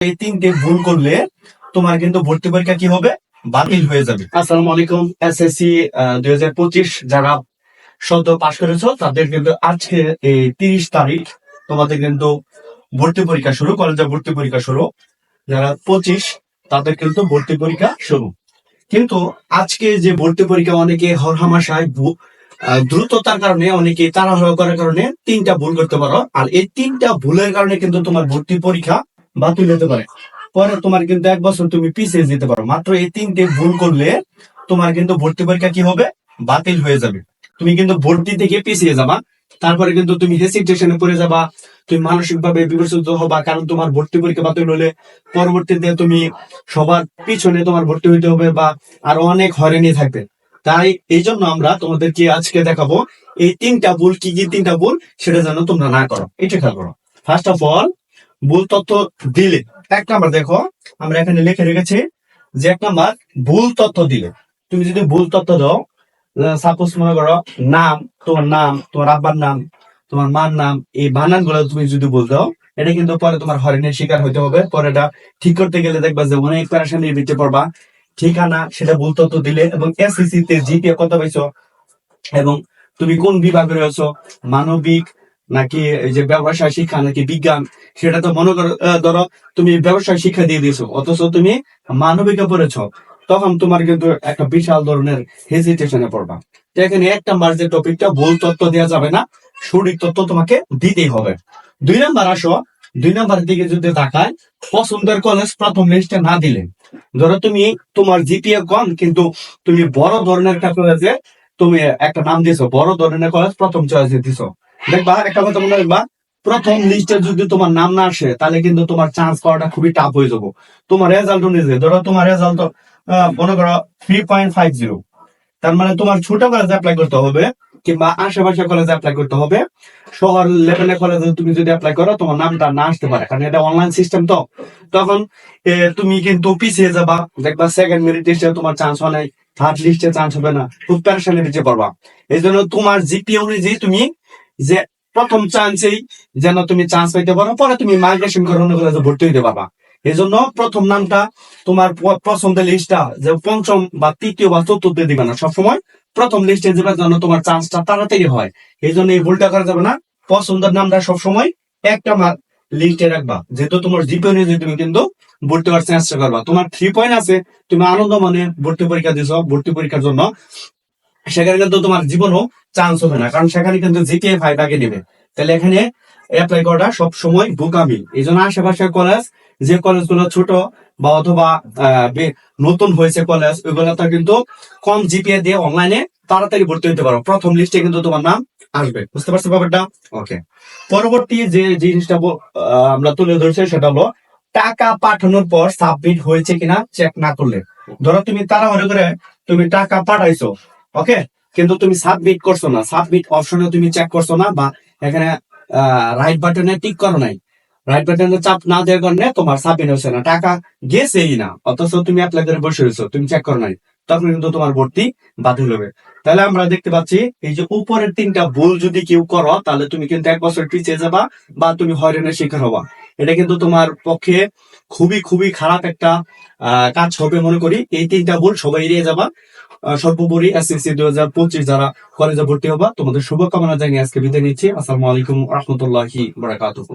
এই তিনটে ভুল করলে তোমার কিন্তু ভর্তি পরীক্ষা কি হবে? বাতিল হয়ে যাবে। আসসালামু আলাইকুম এসএসসি দুই হাজার পঁচিশ যারা সদ্য পাশ করেছ, তাদের কিন্তু আজকে এই তিরিশ তারিখ তোমাদের কিন্তু ভর্তি পরীক্ষা শুরু, কলেজে ভর্তি পরীক্ষা শুরু। যারা পঁচিশ, তাদের কিন্তু ভর্তি পরীক্ষা শুরু। কিন্তু আজকে যে ভর্তি পরীক্ষা অনেকে হরহামাশায় দ্রুততার কারণে, অনেকে তাড়াহুড়ো করার কারণে তিনটা ভুল করতে পারো। আর এই তিনটা ভুলের কারণে কিন্তু তোমার ভর্তি পরীক্ষা বাতিল হতে পারে। পরে তোমার কিন্তু এক বছর তুমি পিছিয়ে যেতে পারো। মাত্র এই তিনটে ভুল করলে তোমার কিন্তু ভর্তি পরীক্ষা কি হবে? বাতিল হয়ে যাবে। তুমি কিন্তু ভর্তি থেকে পিছিয়ে যাবা। তারপরে কিন্তু তুমি হেসিটেশনে পড়ে যাবা। তুমি মানসিক ভাবে বিবেচিত হবা কারণ তোমার ভর্তি পরীক্ষা বাতিল হলে পরবর্তীতে তুমি সবার পিছনে তোমার ভর্তি হইতে হবে বা আরও অনেক হয়রানি থাকবে। তাই এই জন্য আমরা তোমাদেরকে আজকে দেখাবো এই তিনটা ভুল কি কি তিনটা ভুল সেটা যেন তোমরা না করো। এটা খেয়াল করো। ফার্স্ট অফ অল ভুল তথ্য দিলে। এক নাম্বার দেখো, আমরা এখানে লিখে রেখেছি যে এক নাম্বার, ভুল তথ্য দিলে। তুমি যদি ভুল তথ্য দাও সাপোজ মনে করো নাম, তোমার নাম, তোমার আব্বার নাম, তোমার মার নাম, এই বানানগুলো তুমি যদি ভুল দাও, এটা কিন্তু পরে তোমার হরিণের শিকার হইতে হবে। পরে এটা ঠিক করতে গেলে দেখবা যে অনেক প্যারাশানির ভিতরে পড়বা। ঠিকানা, সেটা ভুল তথ্য দিলে এবং এসএসসি তে জিপিএ কত পাইছো এবং তুমি কোন বিভাগে রয়েছো? মানবিক নাকি এই যে ব্যবসায় শিক্ষা নাকি বিজ্ঞান, সেটা তো মনে করো ধরো তুমি ব্যবসায় শিক্ষা দিয়ে দিয়েছ, অথচ তুমি মানবিকে পড়েছো, তখন তোমার কিন্তু একটা বিশাল ধরনের হেজিটেশনে পড়বা। এখানে এক নাম্বার যে টপিকটা ভুল তথ্য দেওয়া যাবে না, সঠিক তথ্য তোমাকে দিতেই হবে। দুই নাম্বার আসো, দুই নাম্বার দিকে যদি তাকায়, পছন্দের কলেজ প্রথম লিস্টে না দিলে, ধরো তুমি তোমার জিপিএ কম, কিন্তু তুমি বড় ধরনের একটা কলেজে তুমি একটা নাম দিয়েছ, বড় ধরনের কলেজ প্রথম চয়েসে দিছো দেখবা, একটা কথা মনে রাখবা, প্রথম লিস্টে যদি তোমার নাম না আসে, তাহলে কিন্তু তোমার চান্স পাওয়াটা খুবই টাফ হয়ে যাব। তোমার রেজাল্ট অনুযায়ী ধরো তোমার রেজাল্ট মনে করো থ্রি পয়েন্ট ফাইভ জিরো তার মানে তোমার ছোট কলেজে অ্যাপ্লাই করতে হবে, কিংবা আশেপাশে কলেজে অ্যাপ্লাই করতে হবে। শহর লেভেলের কলেজে তুমি যদি অ্যাপ্লাই করো, তোমার নামটা না আসতে পারে, কারণ এটা অনলাইন সিস্টেম তো। তখন তুমি কিন্তু পিছিয়ে যাবা। দেখবা সেকেন্ড মেরিট লিস্টে তোমার চান্স হয় থার্ড লিস্টে চান্স হবে না। খুব প্যারেশানি নিচে পড়বা। এই জন্য তোমার জিপি অনুযায়ী তুমি যে প্রথম চান্সেই যেন তুমি চান্স পাইতে পারো, পরে তুমি মাইগ্রেশন করে অন্য কলেজে ভর্তি হইতে পারবা। এই জন্য প্রথম নামটা তোমার পছন্দের লিস্টটা যে পঞ্চম বা তৃতীয় বা চতুর্থ দিবে না, সবসময় প্রথম লিস্টে যাবার জন্য তোমার চান্সটা তাড়াতাড়ি হয়। এই জন্য এই ভুলটা করা যাবে না। পছন্দের নামটা সবসময় একটা লিস্টে রাখবা। যেহেতু তোমার জিপি অনুযায়ী তুমি কিন্তু ভর্তি হওয়ার চেষ্টা করবা। তোমার থ্রি পয়েন্ট আছে, তুমি আনন্দ মনে ভর্তি পরীক্ষা দিছো, ভর্তি পরীক্ষার জন্য সেখানে কিন্তু তোমার জীবনও চান্স হবে না। কারণ সেখানে কিন্তু জিপিএ ফাইভ আগে নেবে। তাহলে এখানে অ্যাপ্লাই করাটা সব সময় বোকামি। এই জন্য আশেপাশে কলেজ যে কলেজগুলো ছোট বা অথবা নতুন হয়েছে কলেজ ওইগুলোতে কিন্তু কম জিপিএ দিয়ে অনলাইনে তাড়াতাড়ি ভর্তি হতে পারো। প্রথম লিস্টে কিন্তু তোমার নাম আসবে। বুঝতে পারছ ব্যাপারটা? ওকে পরবর্তী যে জিনিসটা আমরা তুলে ধরছি সেটা হলো টাকা পাঠানোর পর সাবমিট হয়েছে কিনা চেক না করলে। ধরো তুমি তাড়াহুড়ো করে তুমি টাকা পাঠাইছো। ওকে কিন্তু তুমি সাবমিট করছ না। সাবমিট অপশনে তুমি চেক করছ না বা এখানে রাইট বাটনে টিক করো নাই। রাইট বাটনে চাপ না দেওয়ার কারণে তোমার সাবমিট হচ্ছে না। টাকা গেছেই না, অথচ তুমি অ্যাপ্লাই করে বসে রয়েছো, তুমি চেক করো নাই। তখন কিন্তু তোমার ভর্তি বাতিল হবে। তাহলে আমরা দেখতে পাচ্ছি, এই যে উপরের তিনটা ভুল যদি কেউ করো, তাহলে তুমি কিন্তু এক বছর পিছিয়ে যাবা বা তুমি হয়রানের শিকার হবা। এটা কিন্তু তোমার পক্ষে খুবই খুবই খারাপ একটা কাজ হবে, মনে করি। এই তিনটা ভুল সবাই এড়িয়ে যাবা। সর্বোপরি এসএসসি দুই হাজার পঁচিশ যারা কলেজে ভর্তি হবা, তোমাদের শুভকামনা জানিয়ে আজকে বিদায় নিচ্ছি। আসসালামু আলাইকুম রহমতুল্লাহি বারাকাতুহু।